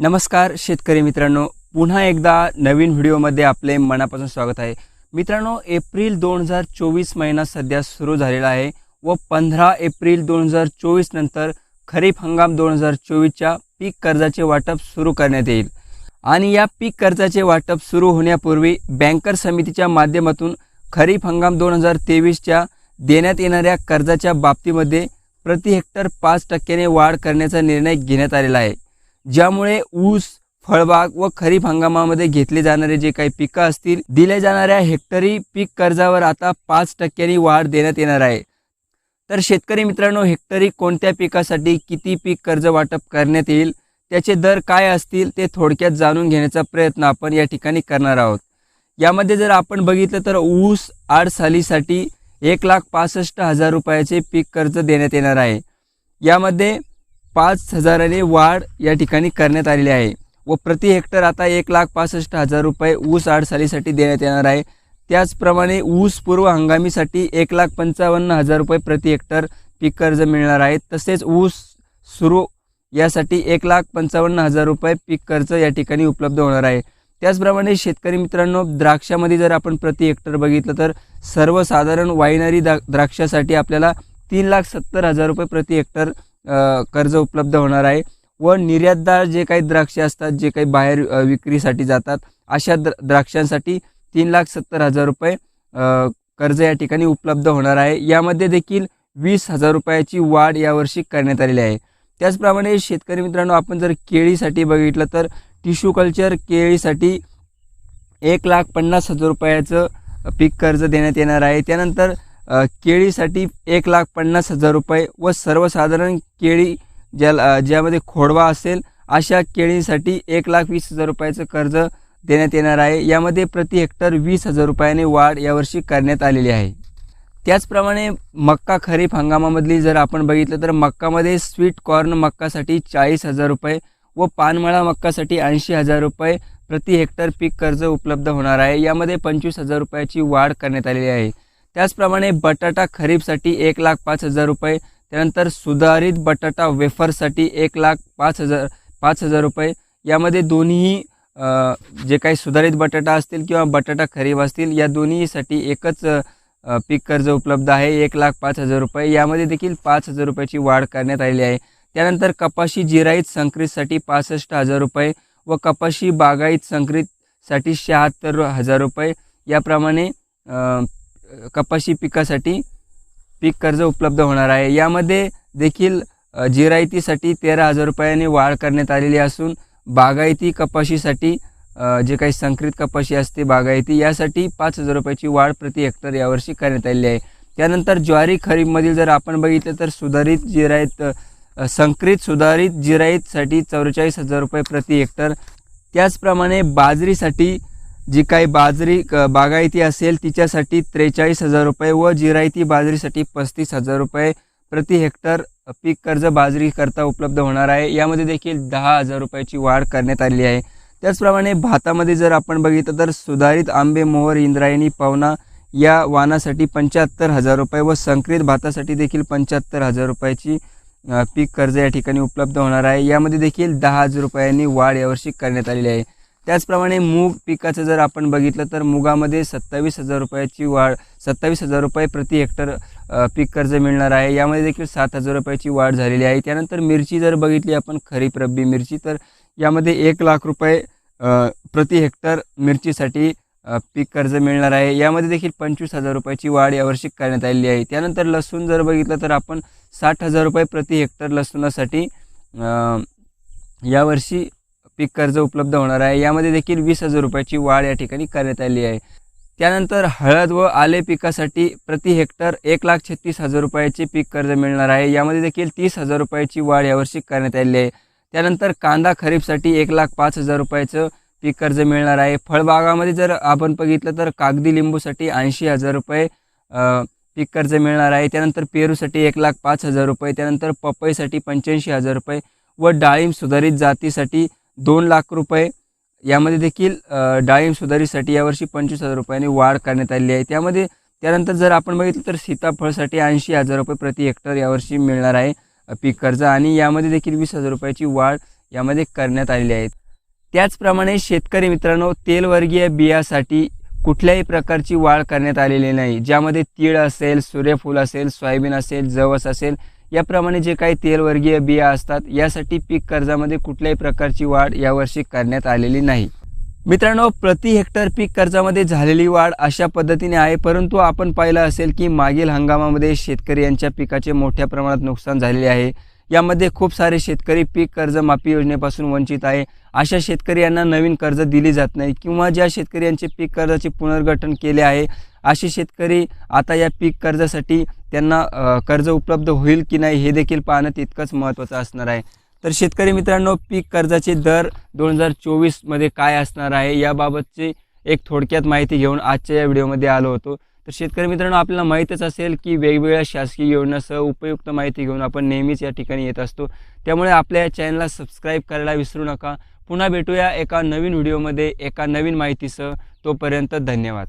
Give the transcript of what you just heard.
नमस्कार शेतकरी मित्रांनो. पुन्हा एकदा नवीन व्हिडिओमध्ये आपले मनापासून स्वागत आहे. मित्रांनो एप्रिल दोन हजार चोवीस महिना सध्या सुरू झालेला आहे व पंधरा एप्रिल दोन हजार चोवीस नंतर खरीप हंगाम दोन हजार चोवीसच्या पीक कर्जाचे वाटप सुरू करण्यात येईल. आणि या पीक कर्जाचे वाटप सुरू होण्यापूर्वी बँकर समितीच्या माध्यमातून खरीप हंगाम दोन हजार तेवीसच्या देण्यात येणाऱ्या कर्जाच्या बाबतीमध्ये प्रति हेक्टर पाच टक्क्याने वाढ करण्याचा निर्णय घेण्यात आलेला आहे. ज्यामुळे ऊस फळबाग व खरीप हंगामामध्ये घेतले जाणारे जे काही पिकं असतील दिल्या जाणाऱ्या हेक्टरी पीक कर्जावर आता पाच टक्क्यांनी वाढ देण्यात येणार आहे. तर शेतकरी मित्रांनो हेक्टरी कोणत्या पिकासाठी किती पीक कर्ज वाटप करण्यात येईल त्याचे दर काय असतील ते थोडक्यात जाणून घेण्याचा प्रयत्न आपण या ठिकाणी करणार आहोत. यामध्ये जर आपण बघितलं तर ऊस आड सालीसाठी एक लाख पासष्ट हजार रुपयाचे पीक कर्ज देण्यात येणार आहे. यामध्ये पाच हजाराने वाढ या ठिकाणी करण्यात आलेली आहे व प्रति हेक्टर आता एक लाख पासष्ट हजार रुपये ऊस आडसालीसाठी देण्यात येणार आहे. त्याचप्रमाणे ऊस पूर्व हंगामीसाठी एक लाख पंचावन्न हजार रुपये प्रति हेक्टर पीक कर्ज मिळणार आहे. तसेच ऊस सुरू यासाठी एक लाख पंचावन्न हजार रुपये पीक कर्ज या ठिकाणी उपलब्ध होणार आहे. त्याचप्रमाणे शेतकरी मित्रांनो द्राक्षामध्ये जर आपण प्रति हेक्टर बघितलं तर सर्वसाधारण वायनरी द्राक्षासाठी आपल्याला तीन लाख सत्तर हजार रुपये प्रति हेक्टर कर्ज उपलब्ध होणार आहे व निर्यातदार जे काही द्राक्षे असतात जे काही बाहेर विक्रीसाठी जातात अशा द्र द्राक्षांसाठी तीन लाख सत्तर हजार रुपये कर्ज या ठिकाणी उपलब्ध होणार आहे. यामध्ये देखील वीस हजार रुपयाची वाढ यावर्षी करण्यात आलेली आहे. त्याचप्रमाणे शेतकरी मित्रांनो आपण जर केळीसाठी बघितलं तर टिश्यू कल्चर केळीसाठी एक लाख पन्नास हजार रुपयाचं पीक कर्ज देण्यात येणार आहे. त्यानंतर केळीसाठी एक लाख पन्नास हजार रुपये व सर्वसाधारण केळी ज्या ज्यामध्ये खोडवा असेल अशा केळीसाठी एक लाख वीस हजार रुपयाचं कर्ज देण्यात येणार आहे. यामध्ये प्रति हेक्टर वीस हजार रुपयाने वाढ यावर्षी करण्यात आलेली आहे. त्याचप्रमाणे मक्का खरीप हंगामामधली जर आपण बघितलं तर मक्कामध्ये स्वीट कॉर्न मक्कासाठी चाळीस हजार रुपये व पानमळा मक्कासाठी ऐंशी हजार रुपये प्रति हेक्टर पीक कर्ज उपलब्ध होणार आहे. यामध्ये पंचवीस हजार रुपयाची वाढ करण्यात आलेली आहे. त्याचप्रमाणे बटाटा खरीपसाठी एक लाख पाच हजार रुपये त्यानंतर सुधारित बटाटा वेफरसाठी एक लाख पाच हजार पाच हजार रुपये. यामध्ये दोन्ही जे काही सुधारित बटाटा असतील किंवा बटाटा खरीप असतील या दोन्हीसाठी एकच पीक कर्ज उपलब्ध आहे एक लाख पाच हजार रुपये. यामध्ये देखील पाच हजार रुपयाची वाढ करण्यात आलेली आहे. त्यानंतर कपाशी जिराईत संकरितसाठी पासष्ट हजार रुपये व कपाशी बागायत संकरितसाठी शहात्तर हजार रुपये. याप्रमाणे कपाशी पिकासाठी पीक कर्ज उपलब्ध होणार आहे. यामध्ये देखील जिरायतीसाठी तेरा हजार रुपयाने वाढ करण्यात आलेली असून बागायती कपाशीसाठी जे काही संकरित कपाशी असते बागायती यासाठी पाच हजार रुपयाची वाढ प्रति हेक्टर यावर्षी करण्यात आलेली आहे. त्यानंतर ज्वारी खरीपमधील जर आपण बघितलं तर सुधारित जिरायत संकरित सुधारित जिरायतसाठी चौवेचाळीस हजार रुपये प्रति हेक्टर. त्याचप्रमाणे बाजरीसाठी जी काही बाजरी क- बागायती असेल तिच्यासाठी त्रेचाळीस हजार रुपये व जिरायती बाजरीसाठी पस्तीस हजार रुपये. प्रति हेक्टर पीक कर्ज बाजरी करता उपलब्ध होणार आहे. यामध्ये देखील दहा हजार रुपयाची वाढ करण्यात आलेली आहे. त्याचप्रमाणे भातामध्ये जर आपण बघितलं तर सुधारित आंबे मोहर इंद्रायणी पवना या वानासाठी पंच्याहत्तर हजार रुपये व संकरित भातासाठी देखील पंच्याहत्तर हजार रुपयाची पीक कर्ज या ठिकाणी उपलब्ध होणार आहे. यामध्ये देखील दहा हजार रुपयांनी वाढ यावर्षी करण्यात आलेली आहे. त्याचप्रमाणे मूग पिकाचं जर आपण बघितलं तर मुगामध्ये सत्तावीस हजार रुपयाची वाढ सत्तावीस हजार रुपये प्रति हेक्टर पीक कर्ज मिळणार आहे. यामध्ये देखील सात हजार रुपयाची वाढ झालेली आहे. त्यानंतर मिरची जर बघितली आपण खरीप रब्बी मिरची तर यामध्ये एक लाख रुपये प्रति हेक्टर मिरचीसाठी पीक कर्ज मिळणार आहे. यामध्ये देखील पंचवीस हजार रुपयाची वाढ यावर्षी करण्यात आलेली आहे. त्यानंतर लसूण जर बघितलं तर आपण साठ हजार रुपये प्रति हेक्टर लसूणासाठी यावर्षी पीक कर्ज उपलब्ध होणार आहे. यामध्ये देखील वीस हजार रुपयाची वाढ या ठिकाणी करण्यात आली आहे. त्यानंतर हळद व आले पिकासाठी प्रति हेक्टर एक लाख छत्तीस हजार रुपयाचे पीक कर्ज मिळणार आहे. यामध्ये देखील तीस हजार रुपयाची वाढ यावर्षी करण्यात आली आहे. त्यानंतर कांदा खरीपसाठी एक लाख पाच हजार रुपयाचं पीक कर्ज मिळणार आहे. फळबागामध्ये जर आपण बघितलं तर कागदी लिंबूसाठी ऐंशी हजार रुपये पीक कर्ज मिळणार आहे. त्यानंतर पेरूसाठी एक लाख पाच हजार रुपये त्यानंतर पपईसाठी पंच्याऐंशी हजार रुपये व डाळिंब सुधारित जातीसाठी दोन लाख रुपये. यामध्ये देखील डाळिंब सुधारीसाठी यावर्षी पंचवीस हजार रुपयांनी वाढ करण्यात आलेली आहे. त्यामध्ये त्यानंतर जर आपण बघितलं तर सीताफळसाठी ऐंशी हजार रुपये प्रति हेक्टर यावर्षी मिळणार आहे पीक कर्ज. आणि यामध्ये देखील वीस हजार रुपयाची वाढ यामध्ये करण्यात आलेली आहे. त्याचप्रमाणे शेतकरी मित्रांनो तेलवर्गीय बियासाठी कुठल्याही प्रकारची वाढ करण्यात आलेली नाही. ज्यामध्ये तीळ असेल सूर्यफूल असेल सोयाबीन असेल जवस असेल याप्रमाणे जे काही तेलवर्गीय बिया असतात यासाठी पीक कर्जामध्ये कुठल्याही प्रकारची वाढ यावर्षी करण्यात आलेली नाही. मित्रांनो प्रति हेक्टर पीक कर्जामध्ये झालेली वाढ अशा पद्धतीने आहे परंतु आपण पाहिलं असेल की मागील हंगामामध्ये शेतकरी यांच्या पिकाचे मोठ्या प्रमाणात नुकसान झालेले आहे. यामध्ये खूप सारे शेतकरी पीक कर्ज माफी योजनेपासून वंचित आहे. अशा शेतकरी यांना नवीन कर्ज दिली जात नाही किंवा ज्या शेतकरी यांचे पीक कर्जाचे पुनर्गठन केले आहे असे शेतकरी आता या पीक कर्जासाठी त्यांना कर्ज उपलब्ध होईल की नाही हे देखील पाहणं तितकंच महत्त्वाचं असणार आहे. तर शेतकरी मित्रांनो पीक कर्जाचे दर दोन हजार चोवीसमध्ये काय असणार आहे याबाबतची एक थोडक्यात माहिती घेऊन आजच्या या व्हिडिओमध्ये आलो होतो. तर शेतकरी मित्रांनो आपल्याला माहीतच असेल की वेगवेगळ्या शासकीय योजनासह उपयुक्त माहिती घेऊन आपण नेहमीच या ठिकाणी येत असतो. त्यामुळे आपल्या या चॅनलला सबस्क्राईब करायला विसरू नका. पुन्हा भेटूया एका नवीन व्हिडिओमध्ये एका नवीन माहितीसह. तोपर्यंत धन्यवाद.